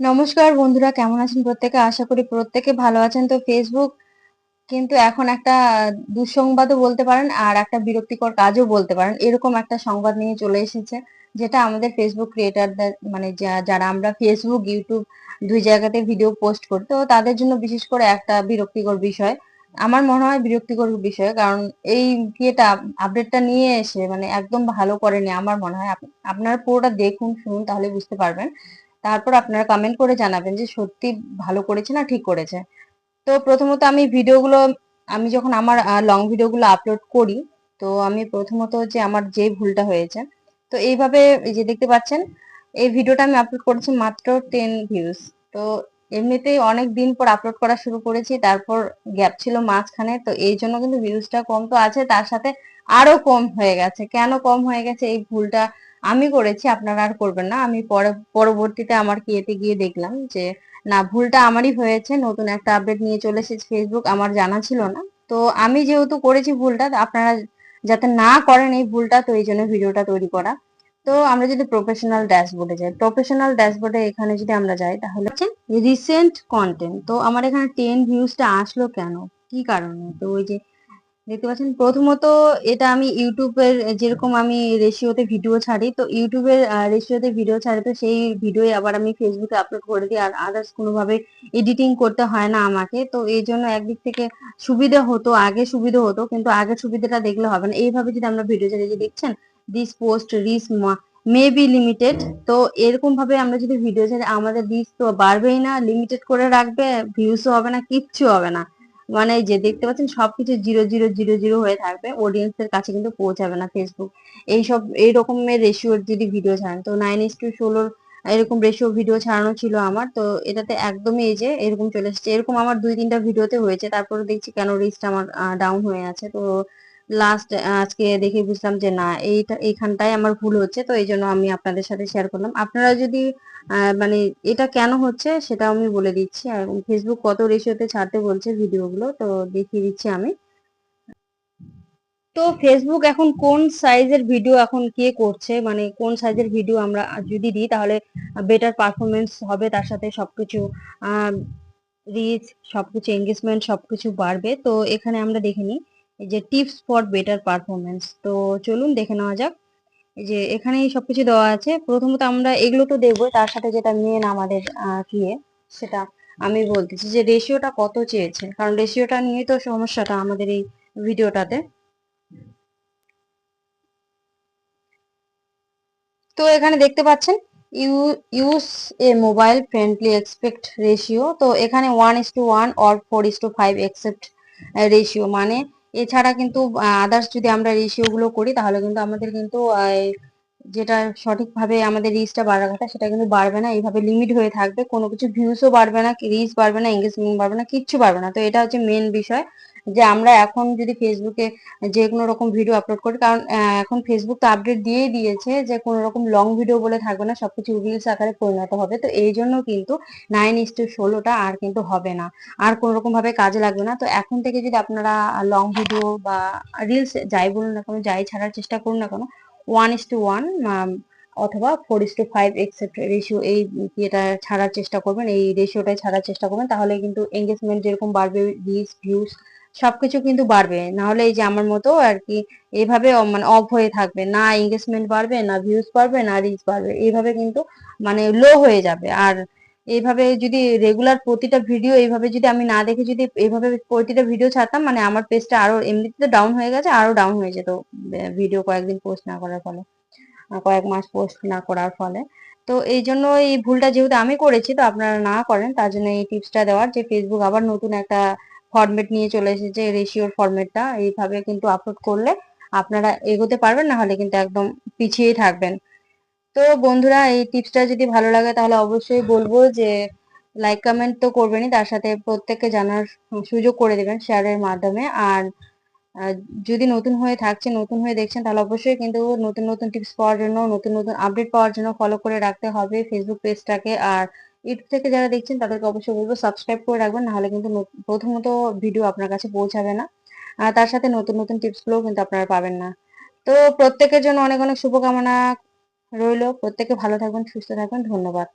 নমস্কার বন্ধুরা, কেমন আছেন প্রত্যেকে? আশা করি প্রত্যেকে ভালো আছেন। তো ফেসবুক কিন্তু এখন একটা দুঃসংবাদও বলতে পারেন আর একটা বিরক্তিকর কাজও বলতে পারেন। এরকম একটা সংবাদ নিয়ে চলে এসেছে, যেটা আমাদের ফেসবুক ক্রিয়েটারদের মানে যারা আমরা ফেসবুক ইউটিউব দুই জায়গাতে ভিডিও পোস্ট করি, তো তাদের জন্য বিশেষ করে একটা বিরক্তিকর বিষয়। আমার মনে হয় বিরক্তিকর বিষয়, কারণ এই ইয়েটা আপডেটটা নিয়ে এসে মানে একদম ভালো করেনি আমার মনে হয়। আপনারা পুরোটা দেখুন, শুনুন, তাহলে বুঝতে পারবেন। তারপর আপনারা কমেন্ট করে জানাবেন যে সত্যি ভালো করেছে না ঠিক করেছে। তো প্রথমত আমি ভিডিওগুলো আমি যখন আমার লং ভিডিওগুলো আপলোড করি, তো আমি প্রথমত যে আমার যে ভুলটা হয়েছে, তো এইভাবে এই যে দেখতে পাচ্ছেন, এই ভিডিওটা আমি আপলোড করেছি মাত্র টেন ভিউজ তো এমনিতেই অনেক দিন পর আপলোড করা শুরু করেছি, তারপর গ্যাপ ছিল মাঝখানে, তো এই জন্য কিন্তু ভিউজটা কম তো আছে, তার সাথে আরও কম হয়ে গেছে। কেন কম হয়ে গেছে? এই ভুলটা আমি করেছি, আপনারা আর করবেন না। আমি পরে, পরবর্তীতে আমার কিয়েতে গিয়ে দেখলাম যে, না, ভুলটা আমারই হয়েছে, নতুন একটা আপডেট নিয়ে চলে এসেছে ফেসবুক আমার জানা ছিল না। তো আমি যেহেতু করেছি ভুলটা, আপনারা যাতে না করেন এই ভুলটা, তো এই জন্য ভিডিওটা তৈরি করা। তো আমরা যদি প্রফেশনাল ড্যাশবোর্ডে যাই প্রফেশনাল ড্যাশবোর্ডে এখানে যদি আমরা যাই, তাহলে হচ্ছে রিসেন্ট কন্টেন্ট তো আমার এখানে টেন ভিউজটা আসলো কেন? কি কারণে? তো ওই যে দেখতে পাচ্ছেন, প্রথমত এটা আমি ইউটিউবের, যেরকম আমি রেশিওতে ভিডিও ছাড়ি, তো ইউটিউবের রেশিওতে ভিডিও ছাড়ি, তো সেই ভিডিও আবার আমি ফেসবুকে আপলোড করে দিই, আর আদার্স কোনোভাবে এডিটিং করতে হয় না আমাকে। তো এই জন্য একদিক থেকে সুবিধা হতো, আগে সুবিধা হতো, কিন্তু আগের সুবিধাটা দেখলে হবে না। এইভাবে যদি আমরা ভিডিও ছাড়ি যে দেখছেন this post reach may be limited তো এরকম ভাবে আমরা যদি ভিডিও ছাড়ি, আমাদের দিস তো বাড়বেই না লিমিটেড করে রাখবে ভিউসও হবে না, কিচ্ছু হবে না। মানে যে দেখতে পাচ্ছেন, সবকিছু জিরো জিরো জিরো জিরো হয়ে থাকবে। অডিয়েন্সের কাছে কিন্তু পৌঁছাবে না ফেসবুক এইসব এই রকমের রেশিওর যদি ভিডিও ছাড়েন, তো নাইন ইস টু ষোলোর এরকম রেশিও ভিডিও ছাড়ানো ছিল আমার, তো এটাতে একদমই এই যে এরকম চলে এসেছে। এরকম আমার দুই তিনটা ভিডিওতে হয়েছে, তারপরে দেখছি কেন রিস্ট আমার ডাউন হয়ে আছে। তো লাস্ট আজকে দেখে বুঝলাম যে না, এইটা, এইখানটায় আমার ভুল হচ্ছে, তো এই জন্য আমি আপনাদের সাথে শেয়ার করলাম। আপনারা যদি মানে এটা কেন হচ্ছে সেটা আমি বলে দিচ্ছি। ফেসবুক কত রেশিওতে ছাড়তে বলছে ভিডিওগুলো, তো দেখিয়ে দিচ্ছি আমি। তো ফেসবুক এখন কোন সাইজের ভিডিও এখন কে করছে? মানে কোন সাইজের ভিডিও আমরা যদি দিই, তাহলে বেটার পারফরমেন্স হবে, তার সাথে সবকিছু রিচ সবকিছু এঙ্গেজমেন্ট সবকিছু বাড়বে। তো এখানে আমরা দেখে নিই। এই যে টিপস ফর বেটার পারফরমেন্স তো চলুন দেখে নেওয়া যাক। এই যে এখানে সবকিছু দেওয়া আছে। প্রথমত আমরা এগুলো তো দেখব তার সাথে যেটা মেন আমাদের ইয়ে সেটা আমি বলতেছি যে রেশিওটা কত চেয়েছে? কারণ রেশিওটা নিয়ে তো সমস্যাটা আমাদের এই ভিডিওটাতে। তো এখানে দেখতে পাচ্ছেন, you use a mobile friendly aspect ratio তো এখানে one is two one or four is two five aspect ratio মানে এছাড়া কিন্তু আদার্স যদি আমরা রেশিওগুলো করি, তাহলে কিন্তু আমাদের কিন্তু যেটা সঠিকভাবে আমাদের রিচটা কথা, সেটা কিন্তু বাড়বে না। এইভাবে লিমিট হয়ে থাকবে। কোনো কিছু ভিউসও বাড়বে না রিচ বাড়বে না এঙ্গেজমেন্ট বাড়বে না, কিচ্ছু বাড়বে না। তো এটা হচ্ছে মেন বিষয়। যে আমরা এখন যদি ফেসবুকে যে কোনো রকম ভিডিও আপলোড করি, কারণ এখন ফেসবুক তো আপডেট দিয়েই দিয়েছে যে কোনো রকম লং ভিডিও বলে থাকবে না, সবকিছু রিলস আকারে পরিণত হবে। তো এই জন্য কিন্তু নাইন ইস টু ষোলোটা আর কিন্তু হবে না। আর কোনো রকম ভাবে কাজে লাগবে না। তো এখন থেকে যদি আপনারা লং ভিডিও বা রিলস যাই বলুন না কেন, যাই ছাড়ার চেষ্টা করুন না কেন ওয়ান ইস টু ওয়ান অথবা four is two five aspect ratio এই ইয়েটা ছাড়ার চেষ্টা করবেন, এই রেশিওটাই ছাড়ার চেষ্টা করবেন, তাহলে কিন্তু এঙ্গেজমেন্ট যেরকম বাড়বে রিচ ভিউস সবকিছু কিন্তু বাড়বে। না হলে এই যে আমার মতো আর কি এভাবে মানে অফ হয়ে থাকবে। না এঙ্গেজমেন্ট বাড়বে, না ভিউজ বাড়বে, না রিচ বাড়বে। এইভাবে কিন্তু মানে লো হয়ে যাবে। আর এইভাবে যদি রেগুলার প্রতিটা ভিডিও এইভাবে যদি আমি না দেখে যদি এইভাবে প্রতিটা ভিডিও ছাড়তাম মানে আমার পেজটা আরও এমনিতে তো ডাউন হয়ে গেছে, আরও ডাউন হয়ে যেত ভিডিও কয়েকদিন পোস্ট না করার ফলে। কয়েক মাস পোস্ট না করার ফলে। তো এই জন্য এই ভুলটা যেহেতু আমি করেছি, তো আপনারা না করেন, তার জন্য এই টিপসটা দেওয়ার যে ফেসবুক আবার নতুন একটা ফরম্যাট নিয়ে চলে এসেছে রেশিওর ফরম্যাটটা এইভাবে কিন্তু আপলোড করলে আপনারা এগোতে পারবেন না হলে কিন্তু একদম পিছিয়েই থাকবেন। তো বন্ধুরা, এই টিপসটা যদি ভালো লাগে, তাহলে অবশ্যই বলব যে লাইক কমেন্ট তো করবেনই। তার সাথে প্রত্যেককে জানার সুযোগ করে দেবেন শেয়ারের মাধ্যমে। আর যদি নতুন হয়ে থাকছে নতুন হয়ে দেখছেন, তাহলে অবশ্যই কিন্তু নতুন নতুন টিপস পাওয়ার জন্য, নতুন নতুন আপডেট পাওয়ার জন্য ফলো করে রাখতে হবে ফেসবুক পেজটাকে আর ইউটিউব থেকে যারা দেখছেন, তাদেরকে অবশ্যই বলব সাবস্ক্রাইব করে রাখবেন, নাহলে কিন্তু প্রথমত ভিডিও আপনার কাছে পৌঁছাবে না। আর তার সাথে নতুন নতুন টিপসগুলো কিন্তু আপনারা পাবেন না। তো প্রত্যেকের জন্য অনেক অনেক শুভকামনা রইল। প্রত্যেকে ভালো থাকবেন, সুস্থ থাকবেন। ধন্যবাদ।